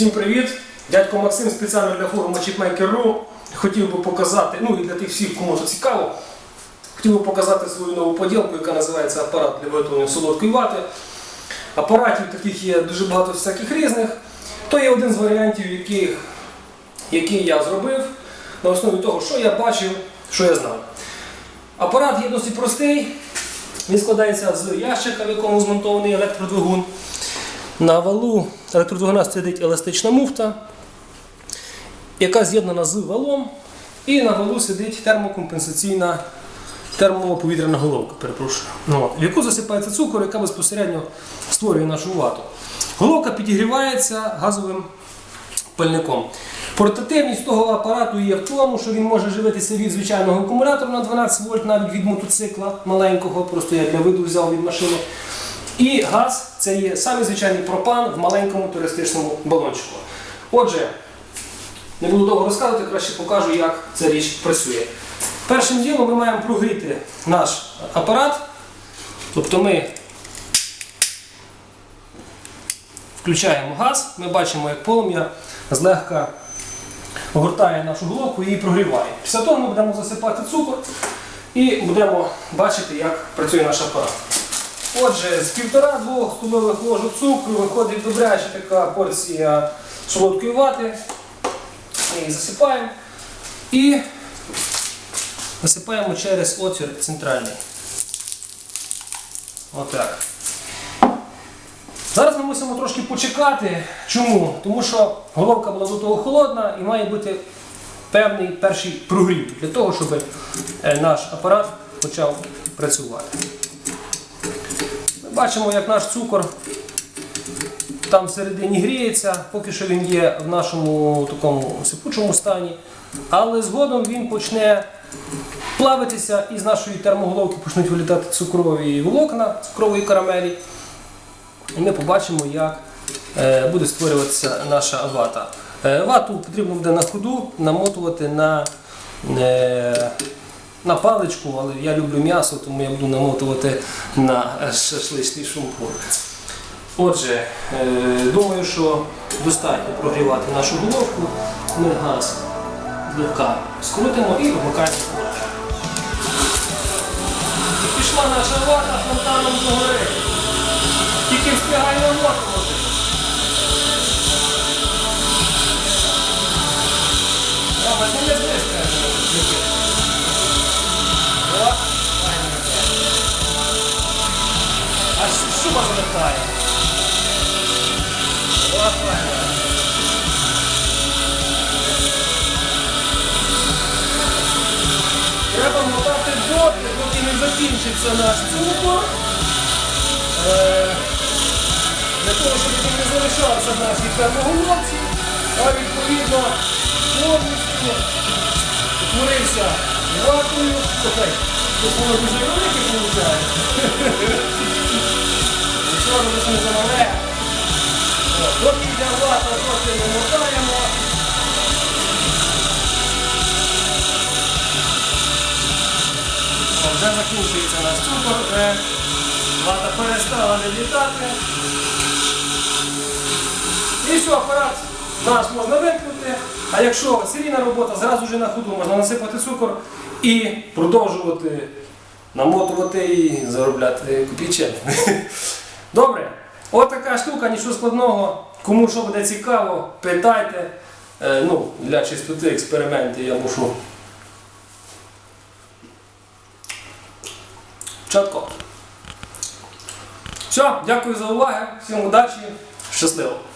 Всім привіт! Дядько Максим спеціально для форуму Chipmaker.ru хотів би показати, ну і для тих всіх, кому це цікаво, хотів би показати свою нову поділку, яка називається апарат для виготовлення солодкої вати. Апаратів таких є дуже багато всяких різних. То є один з варіантів, яких, який я зробив на основі того, що я бачив, що я знав. Апарат є досить простий. Він складається з ящика, в якому змонтований електродвигун. На валу електродвигуна сидить еластична муфта, яка з'єднана з валом, і на валу сидить термокомпенсаційна термоповітряна головка, перепрошую, ну, в яку засипається цукор, яка безпосередньо створює нашу вату. Головка підігрівається газовим пальником. Портативність того апарату є в тому, що він може живитися від звичайного акумулятора на 12 вольт, навіть від мотоцикла маленького, просто я для виду взяв від машини. І газ це є самий звичайний пропан в маленькому туристичному балончику. Отже, не буду довго розказувати, краще покажу, як ця річ працює. Першим ділом ми маємо прогріти наш апарат. Тобто ми включаємо газ, ми бачимо, як полум'я злегка огортає нашу головку і прогріває. Після того ми будемо засипати цукор і будемо бачити, як працює наш апарат. Отже, з півтора-двох столових ложок цукру виходить добряча така порція солодкої вати. Ми її засипаємо і засипаємо через отвір центральний. Отак. Зараз ми мусимо трошки почекати. Чому? Тому що головка була до того холодна і має бути певний перший прогрів для того, щоб е, наш апарат почав працювати. Бачимо, як наш цукор там всередині гріється, поки що він є в нашому такому сипучому стані, але згодом він почне плавитися і з нашої термоголовки почнуть вилітати цукрові волокна, цукрової карамелі. І ми побачимо, як е, буде створюватися наша вата. Е, Вату потрібно буде на ходу намотувати на, е, на паличку, але я люблю м'ясо, тому я буду намотувати на е, шашличний шумпур. Отже, е, думаю, що достатньо прогрівати нашу головку. Ми газ злегка скрутимо і вмикаємо. І пішла наша вата фонтаном догори. Тільки встигай намотувати. Файно. Треба мотати доти, доки не закінчиться наш цукор. Е, для того, щоб він не залишався в нашій термоголовці, а відповідно повністю утворився ватою. Тут воно дуже велике виходить. Нічого не замале. Йде вата, трохи ми мотаємо. Вже закінчується наш цукор, вже вата перестала не літати. І все, апарат наш можна вимкнути. А якщо серійна робота, зразу ж на ходу можна насипати цукор і продовжувати намотувати і заробляти копійчини. Добре, от така штука, нічого складного. Кому що буде цікаво, питайте. Е, ну, для чистоти експериментів я мушу. Чітко. Все, дякую за увагу, всім удачі, щасливо!